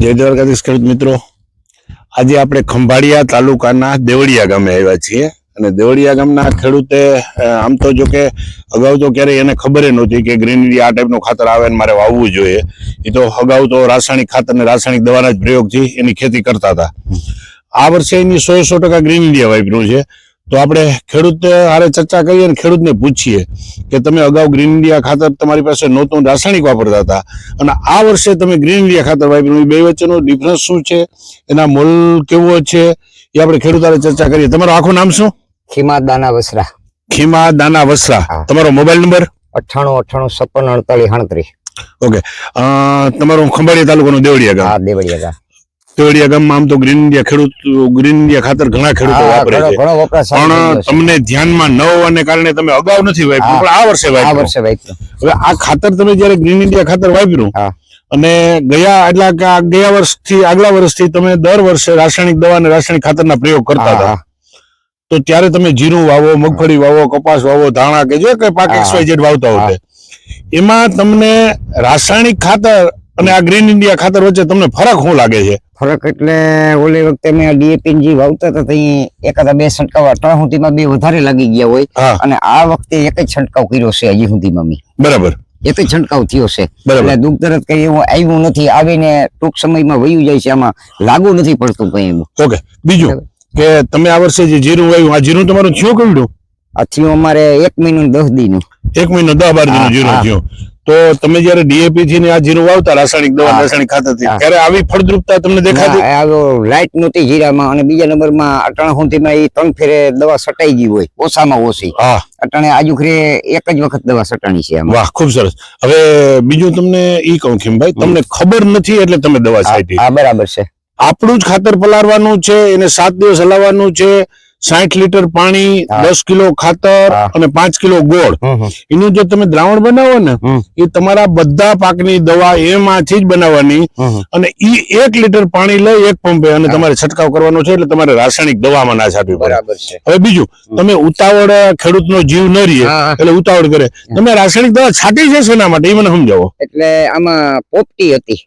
જય દ્વારકાધીશ ખેડૂત મિત્રો. આજે આપણે ખંભાળિયા તાલુકાના દેવળિયા ગામે આવ્યા છીએ અને દેવળિયા ગામના ખેડૂતે આમ તો જો કે અગાઉ તો ક્યારેય એને ખબર નહોતી કે ગ્રીનરી આ ટાઈપનું ખાતર આવે ને મારે વાવવું જોઈએ. એ તો અગાઉ તો રાસાયણિક ખાતર ને રાસાયણિક દવાના જ પ્રયોગથી એની ખેતી કરતા હતા. આ વર્ષે એની સો સો ટકા ગ્રીન ઇન્ડિયા વાપર્યું છે. તો આપણે ખેડૂત હારે ચર્ચા કરીએ અને ખેડૂતને પૂછીએ કે તમે અગાઉ ગ્રીન ઇન્ડિયા ખાતર તમારી પાસે નહોતું રાસાયણિક વાપરતા હતા. અને આ વર્ષે તમે ગ્રીન ઇન્ડિયા ખાતર વાપર્યું. બે વચ્ચેનો ડિફરન્સ શું છે? એના મોલ કેવો છે? એ આપણે ખેડૂત હારે ચર્ચા કરીએ. તમારું આખું નામ શું? ખીમા દાના વસરા. ખીમા દાના વસરા. તમારો મોબાઈલ નંબર? અઠ્ઠાણું અઠ્ઠાણું છપ્પન અડતાલીસ ઓકે. તમારું ખંભાળિયા તાલુકાનું દેવળિયા ગામ. દેવળિયા ગામ. દેવળિયા ગામમાં આમ તો ગ્રીન ઇન્ડિયા ખેડૂત ગ્રીન ઇન્ડિયા ખાતર ઘણા ખેડૂતો વાપરે છે. પણ તમને ધ્યાનમાં ન હોવાને કારણે તમે અગાઉ નથી વાપર્યું. પણ આ વર્ષે આ વાપર્યું હવે આ ખાતર તમે જ્યારે ગ્રીન ઇન્ડિયા ખાતર વાપર્યું અને ગયા એટલે ગયા વર્ષથી આગલા વર્ષથી તમે દર વર્ષે રાસાયણિક દવા અને રાસાયણિક ખાતરના પ્રયોગ કરતા હતા. તો ત્યારે તમે જીરું વાવો મગફળી વાવો કપાસ વાવો ધાણા કે જે કઈ પાક એક્સ વાય વાવતા હોય એમાં તમને રાસાયણિક ખાતર અને આ ગ્રીન ઇન્ડિયા ખાતર વચ્ચે તમને ફરક શું લાગે છે? ફરક એટલે ઓલી વખતે મેં ડીએપી જે વાવતા હતા ત્યાં એકાદા બે છંટકાવ ત્રણ સુધીમાં બે વધારે લાગી ગયા હોય. અને આ વખતે એક જ છંટકાવ કર્યો છે હજી સુધીમાં મેં. બરાબર. એક જ છંટકાવ થયો છે. એટલે દુઃખ દરદ કઈ એવું આવ્યું નથી. આવીને ટૂંક સમયમાં વયું જાય છે. આમાં લાગુ નથી પડતું કઈ એવું ઓકે બીજું કે તમે આ વર્ષે જે જીરું વાવ્યું આ જીરું તમારું થયું કેવડું આ થયું અમારે એક મહિનો દસ દી એક મહિનો દસ બાર દિનો જીરું થયું. તો તમે જયારે ડીએપી થી આ જીરું વાવતા રાસાયણિક દવા રાસાયણિક ખાતરથી હા. ત્યારે આવી ફળદ્રુપતા તમને દેખાતી? લાઈટ નહોતી જીરામાં અને બીજા નંબરમાં અટાણા સુધીમાં એ ત્રણ ફેરે દવા સટાઈ ગઈ હોય ઓછામાં ઓછી. હા. અટાણે આજુ ખરે એક જ વખત દવા સટાણી છે વાહ ખૂબ સરસ. હવે બીજું તમને ઈ કહું કેમ ભાઈ તમને ખબર નથી એટલે તમે દવા છાંટી. હા બરાબર છે. આપણું જ ખાતર પલાળવાનું છે એને સાત દિવસ હલાવવાનું છે સાઠ લીટર પાણી દસ કિલો ખાતર અને પાંચ કિલો ગોળ. એનું જો તમે દ્રાવણ બનાવો ને એ તમારા બધા પાકની દવા એમાંથી જ બનાવવાની અને ઈ એક લીટર પાણી લઈ એક પંપે અને તમારે છંટકાવ કરવાનો છે એટલે તમારે રાસાયણિક દવામાં ના છાંટવી પડે. બરાબર હવે બીજું તમે ઉતાવળ ખેડૂતનો જીવ ન રહીએ. એટલે ઉતાવળ કરે. તમે રાસાયણિક દવા છાંટી જશે એના માટે? એ મને સમજાવો. એટલે આમાં પોપટી હતી.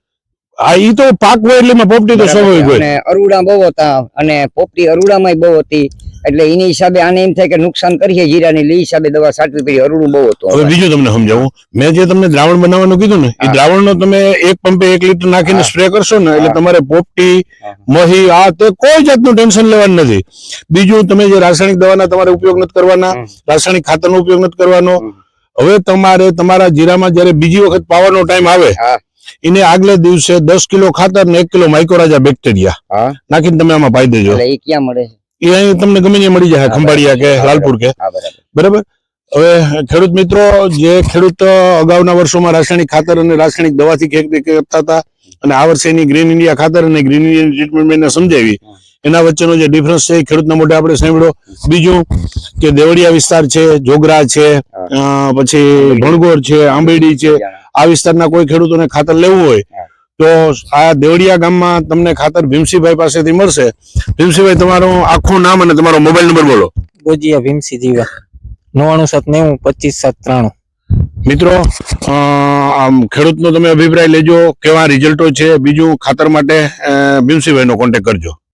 હા ઈ તો પાક હોય એટલે પોપટી તો સ્વાભાવિક હોય. અને અરુડા બહુ હતા અને પોપટી અરુડામાં બહુ હતી. એટલે એની હિસાબે આને એમ થાય કે નુકસાન કરીએ જીરાની લે હિસાબે દવા સાટવી પડી અરુડું બહુ હતું હવે બીજું તમને સમજાવું. મેં જે તમને દ્રાવણ બનાવવાનું કીધું ને એ. દ્રાવણનો તમે એક પંપે એક લીટર નાખીને સ્પ્રે કરશો ને એટલે તમારે પોપટી મહી આ તે કોઈ જાતનું ટેન્શન લેવાનું નથી. બીજું તમે જે રાસાયણિક દવાના તમારે ઉપયોગ નથી કરવાના. રાસાયણિક ખાતરનો ઉપયોગ નથી કરવાનો. હવે તમારે તમારા જીરામાં જ્યારે બીજી વખત પાવાનો ટાઈમ આવે હા. એને આગલે દિવસે દસ કિલો ખાતર ને એક કિલો માઇક્રોરાજા બેક્ટેરિયા નાખીને તમે આમાં પાઈ દેજો. એ ક્યાં મળે છે? એ અહીં તમને ગમે ત્યાં મળી જાય ખંભાળિયા કે લાલપુર કે. બરાબર. હવે ખેડૂત મિત્રો જે ખેડૂત અગાઉના વર્ષોમાં રાસાયણિક ખાતર અને રાસાયણિક દવાથી ખેતી કરતા હતા અને આ વર્ષે એની ગ્રીન ઇન્ડિયા ખાતર અને ગ્રીન ઇન્ડિયા ટ્રીટમેન્ટ મેં સમજાવી. એના વચ્ચેનો જે ડિફરન્સ છે એ ખેડૂતના મોઢે આપણે સાંભળ્યો. બીજું કે દેવળિયા વિસ્તાર છે જોગરા છે પછી ભણગોર છે આંબેડી છે આ વિસ્તારના કોઈ ખેડૂતોને ખાતર લેવું હોય. તો આ દેવડિયા ગામમાં તમને ખાતર ભીમસીભાઈ પાસેથી મળશે. ભીમસીભાઈ તમારું આખું નામ અને તમારો મોબાઈલ નંબર બોલો. ગોજિયા ભીમસી જીવા. નવ્વાણું સાત નેવું પચીસ સાત ત્રાણું. મિત્રો આમ ખેડૂતનો તમે અભિપ્રાય લેજો કેવા રિઝલ્ટો છે બીજું ખાતર માટે અ, ભીમસિંહભાઈનો કોન્ટેક કરજો.